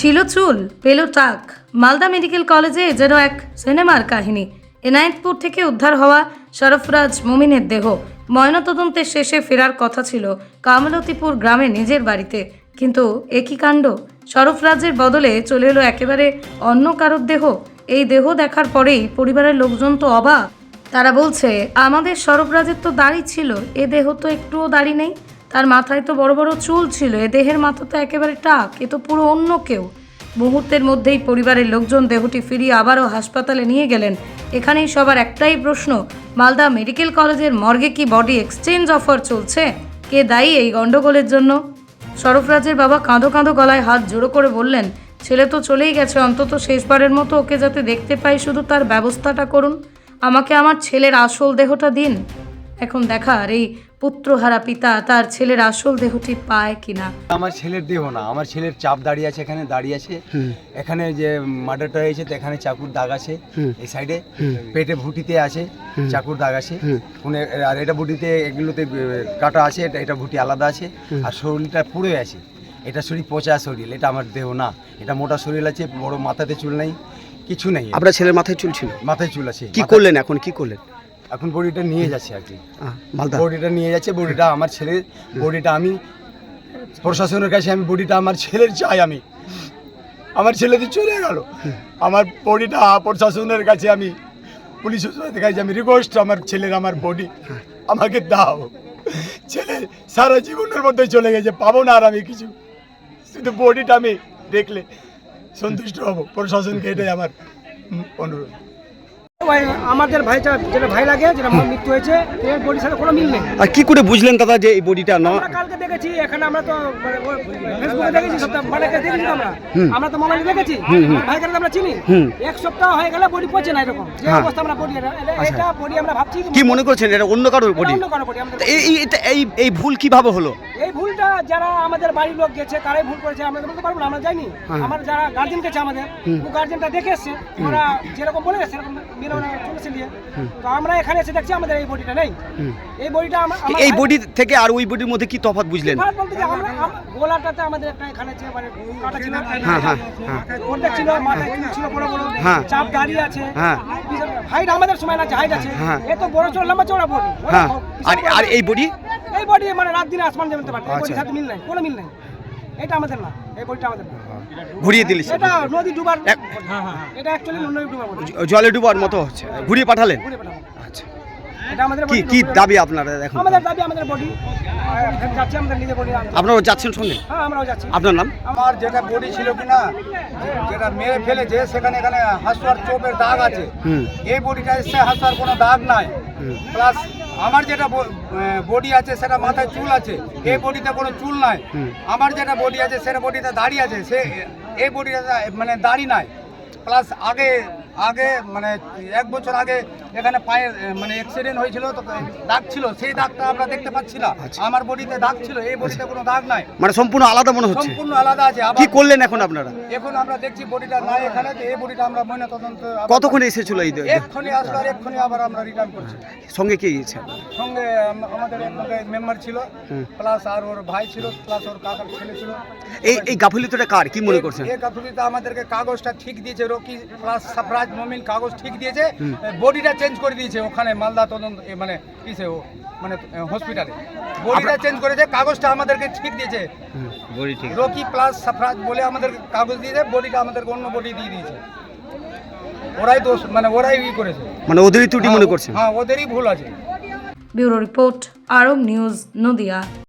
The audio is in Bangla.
ছিল চুল, পেল টাক। মালদা মেডিকেল কলেজে যেন এক সিনেমার কাহিনী। এনায়েতপুর থেকে উদ্ধার হওয়া শরফরাজ মুমিনের দেহ। ময়নাতদন্তের শেষে ফেরার কথা ছিল কামলতিপুর গ্রামে নিজের বাড়িতে। কিন্তু একই কাণ্ড? শরফরাজের বদলে চলে এলো একেবারে অন্য কারোর দেহ। এই দেহ দেখার পরেই পরিবারের লোকজন তো অবাক। তারা বলছে, আমাদের সরবরাজের তো দাড়ি ছিল, এ দেহ তো একটুও দাড়ি নেই। তার মাথায় তো বড় বড় চুল ছিল, এ দেহের মাথা তো একেবারে টাক, এ তো পুরো অন্য কেউ। মুহূর্তের মধ্যেই পরিবারের লোকজন দেহটি ফিরিয়ে আবারও হাসপাতালে নিয়ে গেলেন। এখানেই সবার একটাই প্রশ্ন, মালদা মেডিকেল কলেজের মর্গে কি বডি এক্সচেঞ্জ অফার চলছে? কে দায়ী এই গণ্ডগোলের জন্য? সরফরাজের বাবা কাঁদো কাঁদো গলায় হাত জোড়ো করে বললেন, ছেলে তো চলেই গেছে, অন্তত শেষবারের মতো ওকে যাতে দেখতে পাই, শুধু তার ব্যবস্থাটা করুন। আমাকে আমার ছেলের আসল দেহটা দিন। এখন দেখার এই পুত্রহারা পিতা তার ছেলের আসল দেহটি পায় কিনা? আমার ছেলের দেহ না আমার ছেলের চাপ দাঁড়িয়ে আছে এখানে দাঁড়িয়ে আছে। এখানে যে মার্ডারটা হয়েছে তো এখানে চাকুর দাগ আছে এই সাইডে পেটে ভুটিতে আছে চাকুর দাগ আছে। কোনে আর এটা ভুটিতে এগুলোতে কাটা আছে এটা এটা ভুটি আলাদা আছে। আর শরীরটা পুড়ে আছে। এটা শরীর পচা শরীর এটা আমার দেহ না। এটা মোটা শরীর আছে বড় মাথাতে চুল নেই কিছু নেই। আপনার ছেলের মাথায় চুল ছিল? মাথায় চুল আছে। কি করলেন এখন? কি করলেন? এখন বডিটা নিয়ে যাচ্ছে আর কি। মালদা। বডিটা নিয়ে যাচ্ছে বডিটা আমার ছেলের বডিটা আমি প্রশাসনের কাছে আমি বডিটা আমার ছেলের চাই আমি। আমার ছেলে তো চলে গেল। আমার বডিটা প্রশাসনের কাছে আমি পুলিশ কাছে আমি রিকোয়েস্ট আমার ছেলের আমার বডি আমাকে দাও। ছেলে সারা জীবনের মধ্যে চলে গেছে পাবো না আর আমি কিছু। শুধু বডিটা আমি দেখলে সন্তুষ্ট হব। প্রশাসনকে এটাই আমার অনুরোধ। আমাদের ভাইটা যেটা ভাই লাগে যেটা আমার মৃত্যু হয়েছে এর বডির সাথে কোনো মিল নেই। আর কি করে বুঝলেন দাদা যে এই বডিটা ন? আমরা কালকে দেখেছি এখানে আমরা তো মানে ফেসবুকে দেখেছি সপ্তাহ মানে দেখেছি আমরা। আমরা তো মোবাইলে দেখেছি। ভাইকে তো আমরা চিনি। এক সপ্তাহ হয়ে গেলে বডি পচে না এরকম। যে হ্যাঁ। অবস্থা আমরা বডি এটা বডি আমরা ভাবছি কি মনে করছেন? এটা অন্য কারোর বডি? অন্য কোনো বডি এই এই- এই ভুল কীভাবে হলো? এই ভুলটা যারা আমাদের বাড়ির লোক গেছে তারাই ভুল করেছে আমরা বলতে পারব না আমরা যাইনি। হ্যাঁ। আমার যারা গার্জেন গেছে আমাদের ও গার্জেনটা দেখে এসছে ওরা যেরকম বলে গেছে সেরকম ওরা চলেছে নিয়ে তো আমরা এখানে এসে দেখছি আমাদের এই বডিটা নেই। এই বডিটা এই বডি থেকে আর ওই বডির মধ্যে কি তফাৎ বুঝলেন? বলতে আমরা গোলাটাতে আমাদের একটা এখানে যে মানে কাটা ছিল হ্যাঁ, হ্যাঁ, হ্যাঁ। অর্ধেক ছিল মাথায় চুল ছিল বড় বড়। হ্যাঁ। চাপ দাঁড়িয়ে আছে। হ্যাঁ। হাইট আমাদের সময় না হাইট আছে। হ্যাঁ। এত বড় চোর লম্বা চওড়া বডি। হ্যাঁ। আর আর এই বডি? এই বডি মানে রাত দিন আসমান যেতে পারে এই বডির আচ্ছা। সাথে মিল নাই কোনো মিল নাই। এটা আমাদের না এই বডিটা আমাদের না। ঘুরিয়ে দিলিস এটা নদী ডুবার এক- এটা অ্যাকচুয়ালি নদী ডুবার জলে ডুবার মতো হচ্ছে। ঘুরিয়ে পাঠালেন? আচ্ছা। এটা আমাদের কি কি দাবি আপনারা এখন? আমাদের দাবি আমাদের বডি যাচ্ছে আমাদের নিজের বডি আপনারা যাচ্ছেন হ্যাঁ আমরাও যাচ্ছি। আপনার নাম? আমার যেটা বডি ছিল কিনা যেটা মেরে ফেলেছে সেখানে এখানে হাসুয়ার চোপের দাগ আছে। হুম। এই বডিটা হাসুয়ার কোনো দাগ নাই। প্লাস আমার যেটা বডি আছে সেটা মাথায় চুল আছে। এই বডিতে কোনো চুল নাই। আমার যেটা বডি আছে সেটা বডিতে দাড়ি আছে। সে এই বডিটা মানে দাড়ি নাই। প্লাস আগে আগে মানে এক বছর আগে এখানে পায়ের মানে অ্যাক্সিডেন্ট হয়েছিল তো দাগ ছিল সেই দাগটা আমরা দেখতে পাচ্ছি না। আমার বডিতে দাগ ছিল এই বডিতে কোনো দাগ নাই। মানে সম্পূর্ণ আলাদা মনে হচ্ছে? সম্পূর্ণ আলাদা আছে কি করলেন এখন আপনারা? এখন আমরা দেখছি বডিটা নাই এখানে তো এই বডিটা আমরা ময়না তদন্ত কতক্ষণে এসেছিল এই এক্ষুনি আসলো আর এক্ষুনি আবার আমরা রিটার্ন করছি। সঙ্গে কে গিয়েছে? সঙ্গে আমাদের এক মেম্বার ছিল প্লাস আর ওর ভাই ছিল প্লাস ওর কাকার ছেলে ছিল। এই এই গাফিলতিটা কার? কি মনে করছেন? এই গাফুলিতে আমাদেরকে কাগজটা ঠিক দিয়েছে রকি প্লাস সাফরাজ মমিন কাগজ ঠিক দিয়েছে। বডিটা চেঞ্জ করে দিয়েছে ওখানে মালদা তদন্ত মানে কিসে ও মানে হসপিটালে বডিটা চেঞ্জ করেছে কাগজটা আমাদেরকে ঠিক দিয়েছে। বডি ঠিক। রকি প্লাস সাফরাজ বলে আমাদের কাগজ দিয়েছে বডিটা আমাদেরকে অন্য বডি দিয়ে দিয়েছে। ওরাই দোষ মানে ওরাই ই করেছে। মানে ওদেরই ত্রুটি মনে করছে হ্যাঁ ওদেরই ভুল আছে। Bureau report Arab news Nadia.